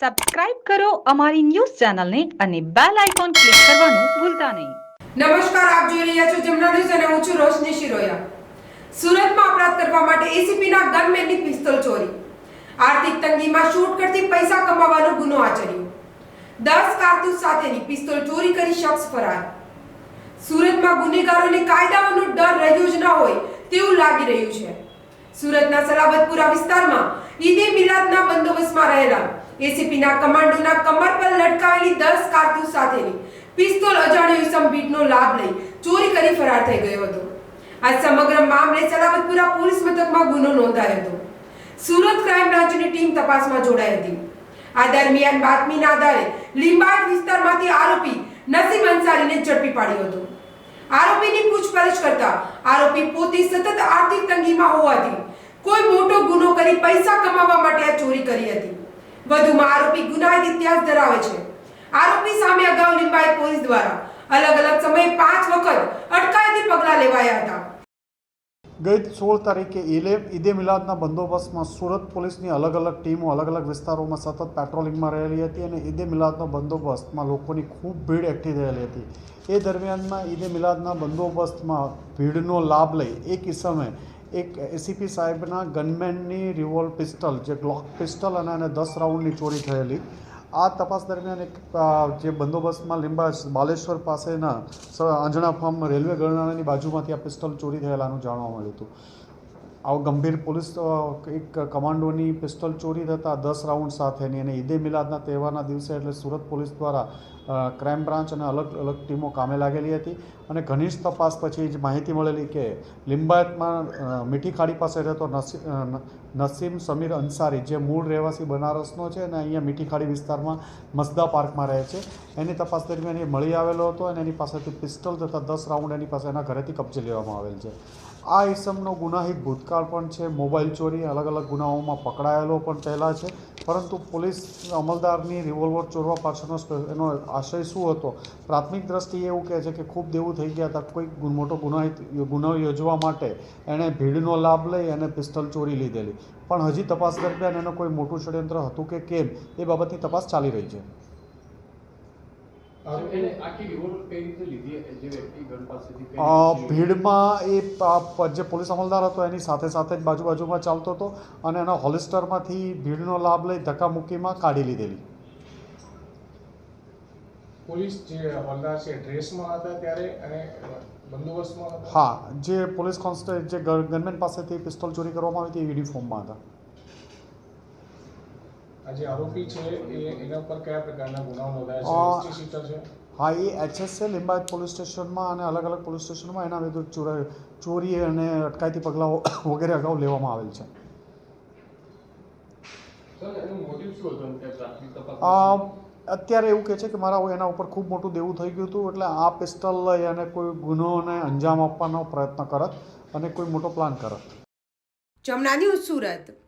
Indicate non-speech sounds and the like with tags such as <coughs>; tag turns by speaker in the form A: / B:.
A: Subscribe કરો અમારી news ચેનલને અને બેલ આઇકોન ક્લિક કરવાનું ભૂલતા નહીં.
B: નમસ્કાર, આપ જોઈ રહ્યા છો જમના ન્યૂઝ અને હું છું રોશની શિરોયા. સુરતમાં અપરાધ કરવા માટે એસીપીના ગનમેનની પિસ્તોલ ચોરી. આર્થિક તંગીમાં શૂટ કરતી પૈસા કમાવાનો ગુનો આચર્યો. દસ કારતૂસ સાથેની પિસ્તોલ ચોરી કરી શખ્સ ફરાર. સુરતમાં ગુનેગારોને કાયદાઓનો ડર રહ્યો જ ન હોય તેવું લાગી રહ્યું છે. સુરતના સલાબતપુરા વિસ્તારમાં ઈદે મિલાદના બંદોબસ્તમાં રહેલા એસીપીના કમાન્ડોના કમર પર લટકાવેલી દસ કારતૂસ સાથેની પિસ્તોલ અજાણ્યો ઇસમ બીટનો લાભ લઈ ચોરી કરી ફરાર થઈ ગયો હતો. આ સમગ્ર મામલે સલામતપુરા પોલીસ મથકમાં ગુનો નોંધાયો હતો. સુરત ક્રાઇમ બ્રાન્ચની ટીમ તપાસમાં જોડાઈ હતી. આ દરમિયાન બાતમીના આધારે લીંબાયત વિસ્તારમાંથી આરોપી નસીમ અંસારીને ઝડપી પાડ્યો હતો. આરોપીની પૂછપરછ કરતા આરોપી પોતે સતત આર્થિક તંગીમાં હોવાથી કોઈ મોટો ગુનો કરી પૈસા કમાવા માટે આ ચોરી કરી હતી. વધુમાં આરોપી ગુનાહિત ઇતિહાસ ધરાવે છે. આરોપી સામે અગાઉ લિંબાયત પોલીસ દ્વારા અલગ અલગ સમયે પાંચ વખત અટકાયતી પગલાં લેવાયા હતા.
C: ગઈ સોળ તારીખે ઈલે ઈદે મિલાદના બંદોબસ્તમાં સુરત પોલીસની અલગ અલગ ટીમો અલગ અલગ વિસ્તારોમાં સતત પેટ્રોલિંગમાં રહેલી હતી અને ઈદે મિલાદનો બંદોબસ્તમાં લોકોની ખૂબ ભીડ એકઠી થયેલી હતી. એ દરમિયાનમાં ઈદે મિલાદના બંદોબસ્તમાં ભીડનો લાભ લઈ એક ઇસમે એક એસીપી સાહેબના ગનમેનની રિવોલ્વ પિસ્ટલ, જે ગ્લોક પિસ્ટલ અને એને દસ રાઉન્ડની ચોરી થયેલી. આ તપાસ દરમિયાન એક જે બંદોબસ્તમાં લીંબા બાલેશ્વર પાસેના અંજણા ફાર્મ રેલવે ગરનાળાની બાજુમાંથી આ પિસ્ટલ ચોરી થયેલાનું જાણવા મળ્યું હતું. આવું ગંભીર પોલીસ એક કમાન્ડોની પિસ્તોલ ચોરી થતાં દસ રાઉન્ડ સાથેની અને ઈદે મિલાદના તહેવારના દિવસે એટલે સુરત પોલીસ દ્વારા ક્રાઇમ બ્રાન્ચ અને અલગ અલગ ટીમો કામે લાગેલી હતી. અને ઘનિષ્ઠ તપાસ પછી જ માહિતી મળેલી કે લિંબાયતમાં મીઠી ખાડી પાસે રહેતો નસીમ સમીર અંસારી, જે મૂળ રહેવાસી બનારસનો છે અને અહીંયા મીઠી ખાડી વિસ્તારમાં મસદા પાર્કમાં રહે છે. એની તપાસ દરમિયાન એ મળી આવેલો હતો અને એની પાસેથી પિસ્તોલ તથા દસ રાઉન્ડ એની પાસે એના ઘરેથી કબજે લેવામાં આવેલ છે. આ ઇસમનો ગુનાહિત ભૂતકાળ પણ છે. મોબાઈલ ચોરી અલગ અલગ ગુનાઓમાં પકડાયેલો પણ પહેલાં છે. પરંતુ પોલીસ અમલદારની રિવોલ્વર ચોરવા પાછળનો એનો આશય શું હતો? પ્રાથમિક દ્રષ્ટિએ એવું કહે છે કે ખૂબ દેવું થઈ ગયા હતા. કોઈ મોટો ગુનાહિત ગુનો યોજવા માટે એણે ભીડનો લાભ લઈ અને પિસ્તોલ ચોરી લીધેલી. પણ હજી તપાસ દરમિયાન એનો કોઈ મોટું ષડયંત્ર હતું કે કેમ? એ બાબતની તપાસ ચાલી રહી છે
D: એને આખી રિવોલ્વ કઈ રીતે લીધી જે વ્યક્તિ ગન પાસેથી કઈ
C: અ,
D: રીતે-
C: ભીડમાં એ જે પોલીસ અમલદાર હતો એની સાથે સાથે જ બાજુ બાજુમાં ચાલતો હતો અને એના હોલિસ્ટરમાંથી ભીડનો લાભ લઈ ધક્કામુક્કીમાં કાઢી લીધેલી.
E: પોલીસ જે હવાલદાર છે ડ્રેસમાં હતા ત્યારે અને બંદોબસ્તમાં
C: હા જે પોલીસ કોન્સ્ટેબલ જે ગન- ગનમેન પાસેથી પિસ્તોલ ચોરી કરવામાં આવી હતી એ યુનિફોર્મમાં હતા.
E: આ આરોપી છે એ એના પર કયા પ્રકારના ગુનાઓ નોંધાયા છે? શીટર છે?
C: હા એ એચએસ છે લિંબાયત પોલીસ સ્ટેશનમાં અને અલગ અલગ પોલીસ સ્ટેશનમાં એના વિરુદ્ધ ચોરી ચોરી અને અટકાયતી પગલાઓ <coughs> વગેરે અગાઉ લેવામાં આવેલ છે. અત્યારે એવું કહે છે કે મારા એના ઉપર ખૂબ મોટું દેવું થઈ ગયું હતું એટલે આ પિસ્તલ લઈ અને કોઈ ગુનોને અંજામ આપવાનો પ્રયત્ન કરત અને કોઈ મોટો પ્લાન કરત.
B: જમના સુરત.